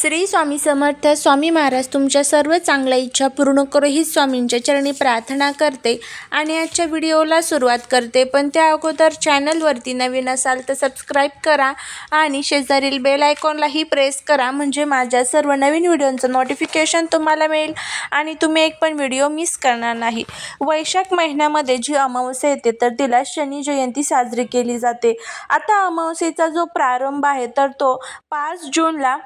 श्री स्वामी समर्थ स्वामी महाराज तुमच्या सर्व चांगल्या इच्छा पूर्ण करो ही स्वामींच्या चरणी प्रार्थना करते आणि आजच्या व्हिडिओला सुरुवात करते. पण त्या अगोदर चॅनलवरती नवीन असाल तर सबस्क्राईब करा आणि शेजारील बेल आयकॉनलाही प्रेस करा म्हणजे माझ्या सर्व नवीन व्हिडिओंचं नोटिफिकेशन तुम्हाला मिळेल आणि तुम्ही एक पण व्हिडिओ मिस करणार नाही. वैशाख महिन्यामध्ये जी अमावस्या येते तर तिला शनी जयंती साजरी केली जाते. आता अमावस्येचा जो प्रारंभ आहे तर तो पाच जूनला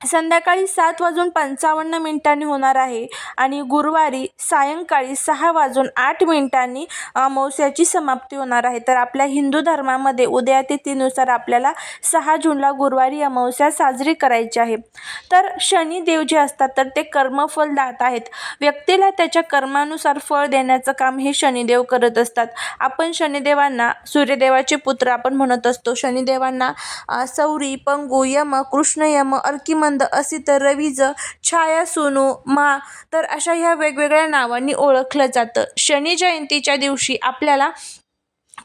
संध्याकाळी सात वाजून पंचावन्न मिनिटांनी होणार आहे आणि गुरुवारी सायंकाळी सहा वाजून आठ मिनिटांनी अमावस्याची समाप्ती होणार आहे. तर आपल्या हिंदू धर्मामध्ये उदया तिथीनुसार आपल्याला सहा जूनला गुरुवारी अमावस्या साजरी करायची आहे. तर शनिदेव जे असतात तर ते कर्मफल दात आहेत. व्यक्तीला त्याच्या कर्मानुसार फळ देण्याचं काम हे शनिदेव करत असतात. आपण शनिदेवांना सूर्यदेवाचे पुत्र आपण म्हणत असतो. शनिदेवांना सौरी पंगू यम कृष्ण यम अर्किमंद असित रवीज छाया सोनू मा. तर अशा ह्या वेगवेगळ्या नावांनी ओळखलं जातं. शनी जयंतीच्या दिवशी आपल्याला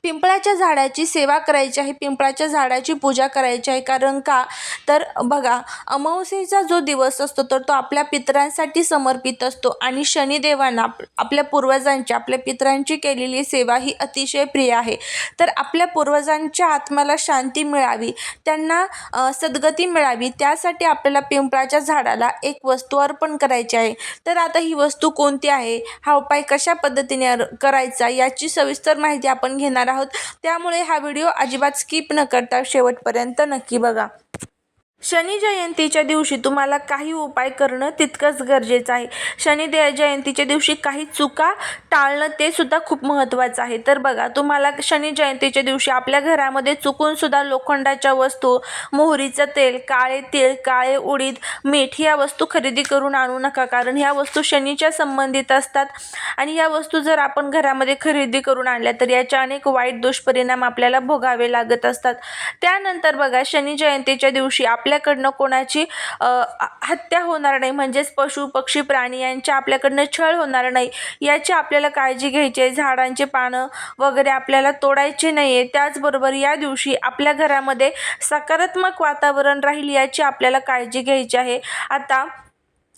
पिंपळाच्या झाडाची सेवा करायची आहे पिंपळाच्या झाडाची पूजा करायची आहे. कारण का? तर बघा अमावस्येचा जो दिवस असतो तर तो आपल्या पितरांसाठी समर्पित असतो. आणि शनिदेवांना आपल्या पूर्वजांची आपल्या पितरांची केलेली सेवा ही अतिशय प्रिय आहे. तर आपल्या पूर्वजांच्या आत्म्याला शांती मिळावी त्यांना सद्गती मिळावी त्यासाठी आपल्याला पिंपळाच्या झाडाला एक वस्तू अर्पण करायची आहे. तर आता ही वस्तू कोणती आहे? हा उपाय कशा पद्धतीने करायचा? याची सविस्तर माहिती आपण घेणार आहोत. त्यामुळे हा व्हिडिओ अजिबात स्किप न करता शेवटपर्यंत नक्की बघा. शनी जयंतीच्या दिवशी तुम्हाला काही उपाय करणं तितकंच गरजेचं आहे. शनी दे जयंतीच्या दिवशी काही चुका टाळणं ते सुद्धा खूप महत्त्वाचं आहे. तर बघा तुम्हाला शनी जयंतीच्या दिवशी आपल्या घरामध्ये चुकून सुद्धा लोखंडाच्या वस्तू मोहरीचं तेल काळे तीळ काळे उडीद मीठ या वस्तू खरेदी करून आणू नका. कारण ह्या वस्तू शनीच्या संबंधित असतात. आणि या वस्तू जर आपण घरामध्ये खरेदी करून आणल्या तर याच्या अनेक वाईट दुष्परिणाम आपल्याला भोगावे लागत असतात. त्यानंतर बघा शनी जयंतीच्या दिवशी आपल्याकडनं कोणाची हत्या होणार नाही म्हणजेच पशु पक्षी प्राणी यांच्या आपल्याकडनं छळ होणार नाही याची आपल्याला काळजी घ्यायची आहे. झाडांचे पानं वगैरे आपल्याला तोडायचे नाही आहे त्याचबरोबर या दिवशी आपल्या घरामध्ये सकारात्मक वातावरण राहील याची आपल्याला काळजी घ्यायची आहे. आता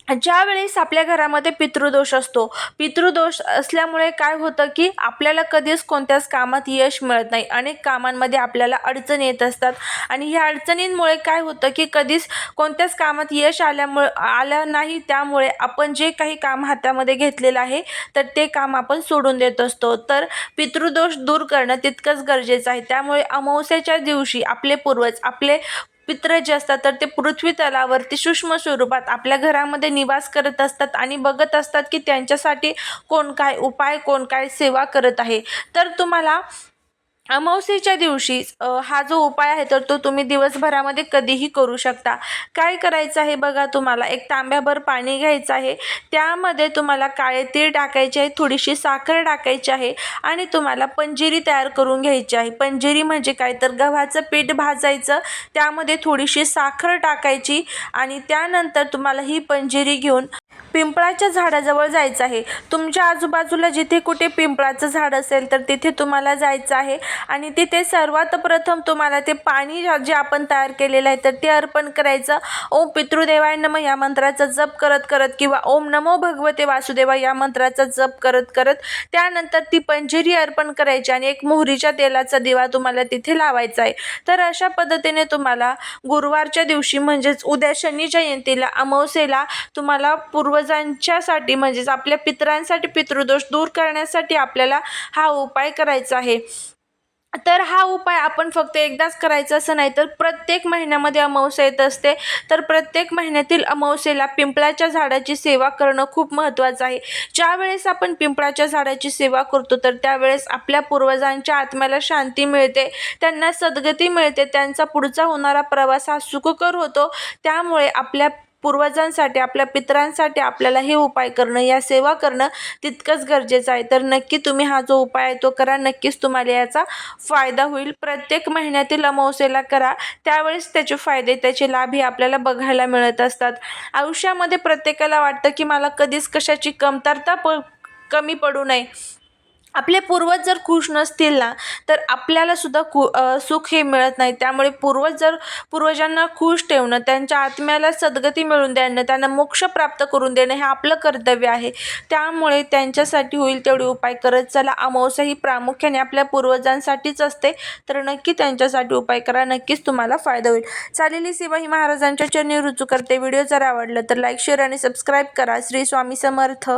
ज्या वेळेस आपल्या घरामध्ये पितृदोष असतो पितृदोष असल्यामुळे काय होतं की आपल्याला कधीच कोणत्याच कामात यश मिळत नाही. अनेक कामांमध्ये आपल्याला अडचण येत असतात आणि ह्या अडचणींमुळे काय होतं की कधीच कोणत्याच कामात यश आल्यामुळे आलं नाही त्यामुळे आपण जे काही काम हातामध्ये घेतलेलं आहे तर ते काम आपण सोडून देत असतो. तर पितृदोष दूर करणं तितकंच गरजेचं आहे. त्यामुळे अमावस्याच्या दिवशी आपले पूर्वज आपले पित्र जे असतात तर ते पृथ्वी तलावरती सूक्ष्म स्वरूपात आपल्या घरामध्ये निवास करत असतात आणि बघत असतात की त्यांच्यासाठी कोण काय उपाय कोण काय सेवा करत आहे. तर तुम्हाला अमावस्येच्या दिवशी हा जो उपाय आहे तर तो तुम्ही दिवसभरामध्ये कधीही करू शकता. काय करायचं आहे बघा तुम्हाला? एक तांब्याभर पाणी घ्यायचं आहे. त्यामध्ये तुम्हाला काळे तीळ टाकायचे आहे थोडीशी साखर टाकायची आहे आणि तुम्हाला पंजिरी तयार करून घ्यायची आहे. पंजिरी म्हणजे काय? तर गव्हाचं पीठ भाजायचं त्यामध्ये थोडीशी साखर टाकायची आणि त्यानंतर तुम्हाला ही पंजिरी घेऊन पिंपळाच्या झाडाजवळ जायचं आहे. तुमच्या आजूबाजूला जिथे कुठे पिंपळाचं झाड असेल तर तिथे तुम्हाला जायचं आहे. आणि तिथे सर्वात प्रथम तुम्हाला ते पाणी जे- आपण तयार केलेलं आहे तर ते अर्पण करायचं. ओम पितृदेवाय नम या मंत्राचा जप करत करत किंवा ओम नमो भगवते वासुदेवा या मंत्राचा जप करत करत त्यानंतर ती पंजिरी अर्पण करायची आणि एक मोहरीच्या तेलाचा दिवा तुम्हाला तिथे लावायचा आहे. तर अशा पद्धतीने तुम्हाला गुरुवारच्या दिवशी म्हणजेच उद्या शनी जयंतीला अमावस्येला तुम्हाला पूर्वजांच्यासाठी म्हणजेच आपल्या पितरांसाठी पितृदोष दूर करण्यासाठी आपल्याला हा उपाय करायचा आहे. तर हा उपाय आपण फक्त एकदाच करायचा असं नाही तर प्रत्येक महिन्यामध्ये अमावस्या येत असते. तर प्रत्येक महिन्यातील अमावस्येला पिंपळाच्या झाडाची सेवा करणं खूप महत्त्वाचं आहे. ज्यावेळेस आपण पिंपळाच्या झाडाची सेवा करतो तर त्यावेळेस आपल्या पूर्वजांच्या आत्म्याला शांती मिळते त्यांना सद्गती मिळते त्यांचा पुढचा होणारा प्रवास हा सुखकर होतो. त्यामुळे आपल्या पूर्वजांसाठी आपल्या पितरांसाठी आपल्याला हे उपाय करणं या सेवा करणं तितकंच गरजेचं आहे. तर नक्की तुम्ही हा जो उपाय आहे तो करा. नक्कीच तुम्हाला याचा फायदा होईल. प्रत्येक महिन्यातील अमावस्येला करा. त्यावेळेस त्याचे फायदे त्याचे लाभ हे आपल्याला बघायला मिळत असतात. आयुष्यामध्ये प्रत्येकाला वाटतं की मला कधीच कशाची कमतरता प कमी पडू नये. आपले पूर्वज जर खुश नसतील ना तर आपल्याला सुद्धा सुख हे मिळत नाही. त्यामुळे पूर्वज जर पूर्वजांना खुश ठेवणं त्यांच्या आत्म्याला सद्गती मिळवून देणं त्यांना मोक्ष प्राप्त करून देणं हे आपलं कर्तव्य आहे. त्यामुळे त्यांच्यासाठी होईल तेवढे उपाय करत चला. अमावस्या ही प्रामुख्याने आपल्या पूर्वजांसाठीच असते. तर नक्की त्यांच्यासाठी उपाय करा. नक्कीच तुम्हाला फायदा होईल. चालेली शिवाजी महाराजांच्या चरणी रुजू करते. व्हिडिओ जर आवडलं तर लाईक शेअर आणि सबस्क्राईब करा. श्री स्वामी समर्थ.